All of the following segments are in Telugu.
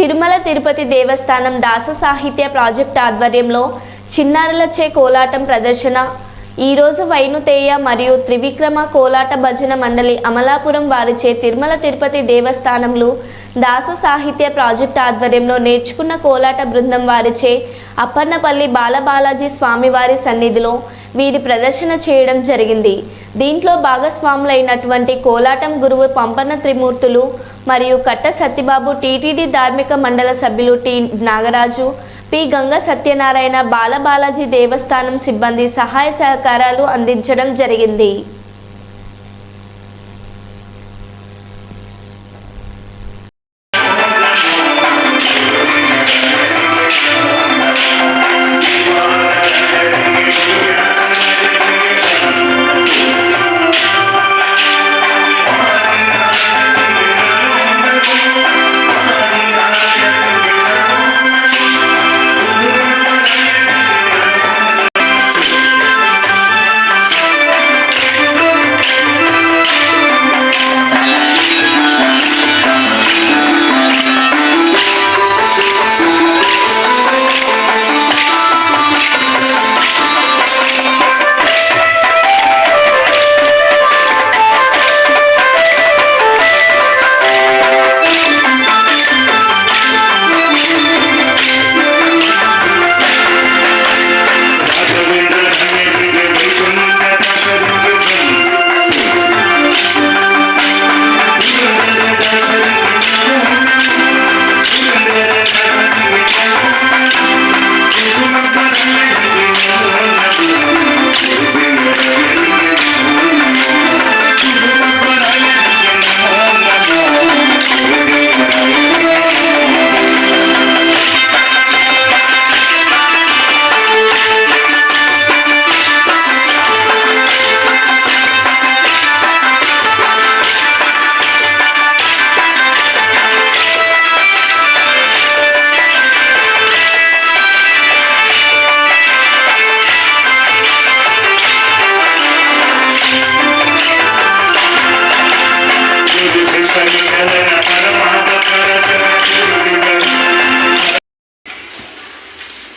తిరుమల తిరుపతి దేవస్థానం దాస సాహిత్య ప్రాజెక్ట్ ఆధ్వర్యంలో చిన్నారులచే కోలాటం ప్రదర్శన ఈరోజు వైనుతేయ మరియు త్రివిక్రమ కోలాట భజన మండలి అమలాపురం వారిచే తిరుమల తిరుపతి దేవస్థానంలో దాస సాహిత్య ప్రాజెక్ట్ ఆధ్వర్యంలో నేర్చుకున్న కోలాట బృందం వారిచే అప్పన్నపల్లి బాలబాలాజీ స్వామివారి సన్నిధిలో వీరి ప్రదర్శన చేయడం జరిగింది. దీంట్లో భాగస్వాములైనటువంటి కోలాటం గురువు పంపన త్రిమూర్తులు మరియు కట్ట సత్యబాబు టీటీడీ ధార్మిక మండల సభ్యులు టి నాగరాజు పి గంగ సత్యనారాయణ బాలబాలాజీ దేవస్థానం సిబ్బంది సహాయ సహకారాలు అందించడం జరిగింది.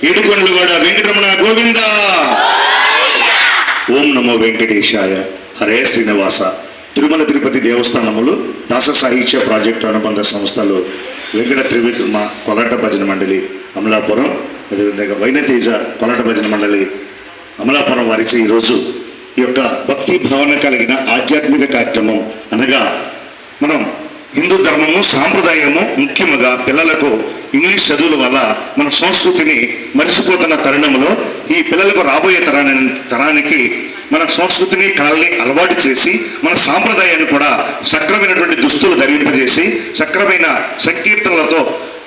ఏడుకొండలవాడ వెంకటరమణ గోవింద. ఓం నమో వెంకటేశాయ. హరే శ్రీనివాస. తిరుమల తిరుపతి దేవస్థానములు దాస సాహిత్య ప్రాజెక్టు అనుబంధ సంస్థలు వెంకట త్రివిక్రమ కొలాట భజన మండలి అమలాపురం అదేవిధంగా వైనతేజ కొలాట భజన మండలి అమలాపురం వారిచే ఈరోజు ఈ యొక్క భక్తి భావన కలిగిన ఆధ్యాత్మిక కార్యక్రమం. అనగా మనం హిందూ ధర్మము సాంప్రదాయము ముఖ్యముగా పిల్లలకు ఇంగ్లీష్ చదువుల వల్ల మన సంస్కృతిని మరిచిపోతున్న తరుణంలో ఈ పిల్లలకు రాబోయే తరాని తరానికి మన సంస్కృతిని కళల్ని అలవాటు చేసి మన సాంప్రదాయాన్ని కూడా సక్రమైనటువంటి దుస్తులు ధరింపజేసి సక్రమైన సంకీర్తనలతో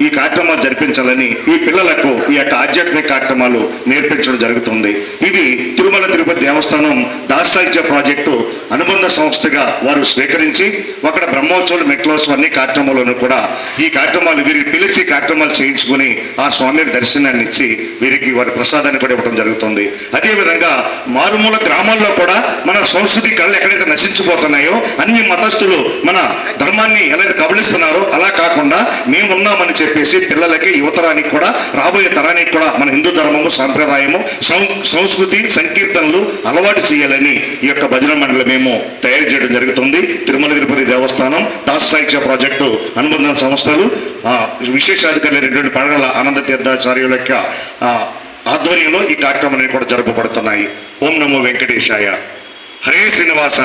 ఈ కార్యక్రమాలు జరిపించాలని ఈ పిల్లలకు ఈ యొక్క ఆధ్యాత్మిక కార్యక్రమాలు నేర్పించడం జరుగుతుంది. ఇది తిరుమల తిరుపతి దేవస్థానం దాసాహిత్య ప్రాజెక్టు అనుబంధ సంస్థగా వారు స్వీకరించి అక్కడ బ్రహ్మోత్సవాలు మెట్లోత్సవం అన్ని కార్యక్రమాలను కూడా ఈ కార్యక్రమాలు వీరిని పిలిచి కార్యక్రమాలు చేయించుకుని ఆ స్వామి దర్శనాన్ని ఇచ్చి వీరికి వారి ప్రసాదాన్ని కూడా ఇవ్వడం జరుగుతుంది. అదేవిధంగా మారుమూల గ్రామాల్లో కూడా మన సంస్కృతి కళలు ఎక్కడైతే నశించిపోతున్నాయో అన్ని మతస్థులు మన ధర్మాన్ని ఎలా కబలిస్తున్నారో అలా కాకుండా మేమున్నామని చెప్పేసి పిల్లలకి యువతరానికి కూడా రాబోయే తరానికి కూడా మన హిందూ ధర్మము సాంప్రదాయము సం- సంస్కృతి సంకీర్తనలు అలవాటు చేయాలని ఈ యొక్క భజన మండలి మేము తయారు చేయడం జరుగుతుంది. తిరుమల తిరుపతి దేవస్థానం దాస్ సాహిత్య ప్రాజెక్టు అనుబంధ సంస్థలు విశేషాధికారులు రెండు పడగల ఆనంద తీర్థాచార్యుల యొక్క ఆధ్వర్యంలో ఈ కార్యక్రమాన్ని కూడా జరపబడుతున్నాయి ఓం నమో వెంకటేశాయ. హరే శ్రీనివాస.